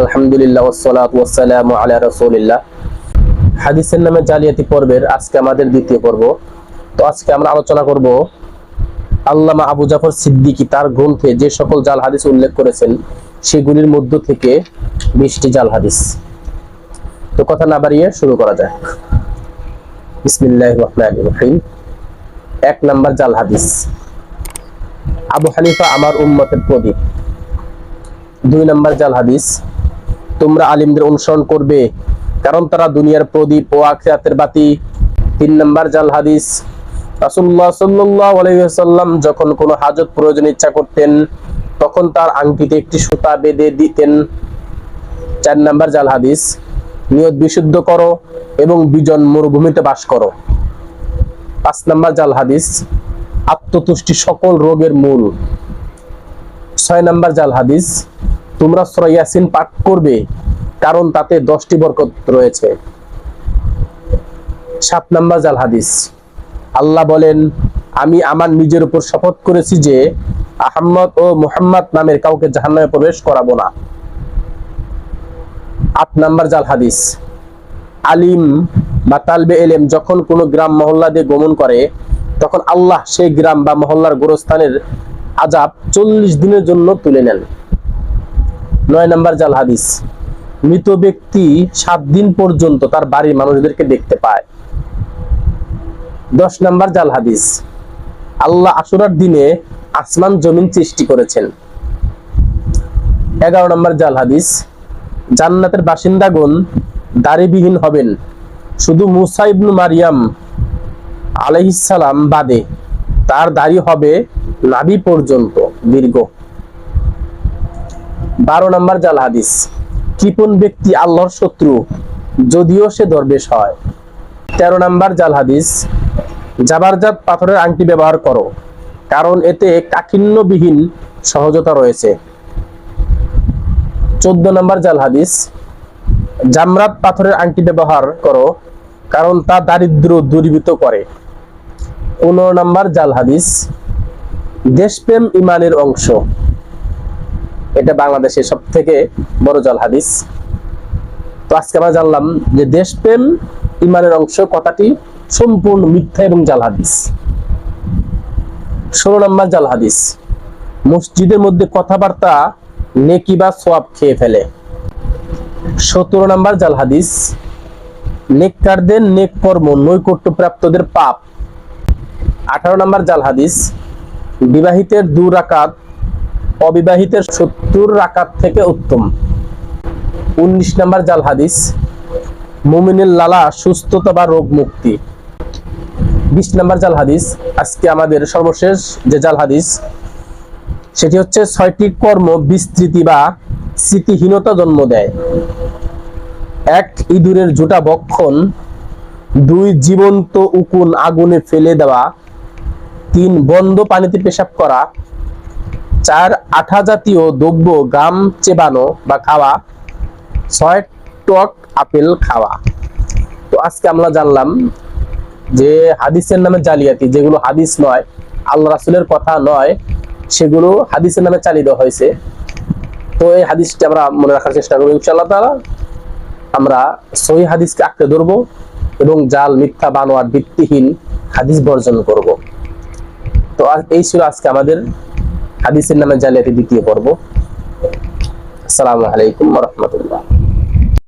আলহামদুলিল্লাহ রসুলিল্লাহ। হাদিসের নামে জালিয়াতি পর্বের আজকে আমাদের দ্বিতীয় পর্ব। তো আজকে আমরা আলোচনা করব আল্লামা আবু জাফর তার গ্রন্থে যে সকল জাল হাদিস উল্লেখ করেছেন, সেগুলির মধ্য থেকে বিশটি জাল হাদিস। তো কথা না বাড়িয়ে শুরু করা যাক। এক নাম্বার জাল হাদিস। আবু হানিফা আমার উম্মতের প্রদীপ। দুই নাম্বার জাল হাদিস। তোমরা আলিমদের অনুসরণ করবে। কারণ তারা দুনিয়ার প্রদীপ ও আখিরাতের বাতি। তিন নম্বর জাল হাদিস, রাসূলুল্লাহ সাল্লাল্লাহু আলাইহি যখন কোনো হাজত প্রয়োজন ইচ্ছা করতেন, তখন তার আংটিতে একটি সুতা বেঁধে দিতেন। চার নাম্বার জাল হাদিস, নিয়ত বিশুদ্ধ করো এবং বিজন মরুভূমিতে বাস করো। পাঁচ নাম্বার জাল হাদিস, আত্মতুষ্টি সকল রোগের মূল। ছয় নাম্বার জাল হাদিস তোমরা সূরা ইয়াসিন পাঠ করবে, কারণ তাতে দশটি বরকত রয়েছে। সাত নাম্বার জাল হাদিস। আল্লাহ বলেন, আমি আমার নিজের উপর শপথ করেছি যে, আহম্মদ ও মুহাম্মদ নামের কাউকে জাহান্নামে প্রবেশ করাবো না। আট নাম্বার জাল হাদিস। আলিম বা তালবে এলেম যখন কোনো গ্রাম মহল্লা দিয়ে গমন করে, তখন আল্লাহ সেই গ্রাম বা মহল্লার গোরস্থানের আজাব চল্লিশ দিনের জন্য তুলে নেন। নয় নাম্বার জাল হাদিস। মৃত ব্যক্তি সাত দিন পর্যন্ত তার বাড়ির মানুষদেরকে দেখতে পায়। দশ নাম্বার জাল হাদিস। আল্লাহ আশুরার দিনে আসমান জমিন সৃষ্টি করেছেন। এগারো নম্বর জাল হাদিস। জান্নাতের বাসিন্দাগণ দাড়িবিহীন হবেন। শুধু মুসা ইবনু মারিয়াম আলাইহিসসালাম বাদে তার দাড়ি হবে নাভি পর্যন্ত দীর্ঘ। বারো নম্বর জাল হাদিস। কৃপন ব্যক্তি আল্লাহর শত্রু, যদিও সে দরবেশ হয়। তেরো নম্বর জাল হাদিস জাবারজাত পাথরের আংটি ব্যবহার করো, কারণ এতে কাঠিন্যবিহীন সহজতা রয়েছে। চোদ্দ নম্বর জাল হাদিস, জামরাত পাথরের আংটি ব্যবহার করো, কারণ তা দারিদ্র দূরীভূত করে। পনেরো নম্বর জাল হাদিস, দেশপ্রেম ইমানের অংশ এটা বাংলাদেশের সব থেকে বড় জাল হাদিস। তো আজকে আমরা জানলাম যে দেশপ্রেম ইমানের অংশ কথাটি সম্পূর্ণ মিথ্যা এবং জাল হাদিস। ষোলো নম্বর জাল হাদিস, মসজিদের মধ্যে কথাবার্তা নেকি বা সোয়াব খেয়ে ফেলে। সতেরো নম্বর জাল হাদিস, নেককারদের নেক কর্ম নৈকট্য প্রাপ্তদের পাপ। আঠারো নম্বর জাল হাদিস, বিবাহিতের দু রাকাত অবিবাহিতের সত্তর রাকাত থেকে উত্তম। উনিশ নম্বর জাল হাদিস, মুমিনের লালা সুস্থতা বা রোগ মুক্তি। বিশ নম্বর জাল হাদিস, আজকে আমাদের সর্বশেষ যে জাল হাদিস, সেটি হচ্ছে ছয়টি কর্ম বিস্তৃতি বা স্মৃতিহীনতা জন্ম দেয়। এক, ইঁদুরের জোটা বক্ষণ। দুই, জীবন্ত উকুন আগুনে ফেলে দেওয়া। তিন, বন্ধ পানিতে পেশাব করা। চার আঠা জাতীয় দ্রব্য গাম চেবানো বা খাওয়া, ছয় টক আপেল খাওয়া। তো আজকে আমরা জানলাম যে হাদিসের নামে জালিয়াতি, যেগুলো হাদিস নয়, আল্লাহ রাসুলের কথা নয়, সেগুলো হাদিসের নামে চালিত হয়েছে। তো এই হাদিসটি আমরা মনে রাখার চেষ্টা করব, ইনশাআল্লাহ তাআলা। আমরা সহি হাদিসকে আঁকড়ে ধরবো এবং জাল, মিথ্যা বানোয়ার ভিত্তিহীন হাদিস বর্জন করব। তো এই ছিল আজকে আমাদের হাদিসের নামে জালিয়াতি দ্বিতীয় পর্ব। আসসালামু আলাইকুম রহমতুল্লাহ।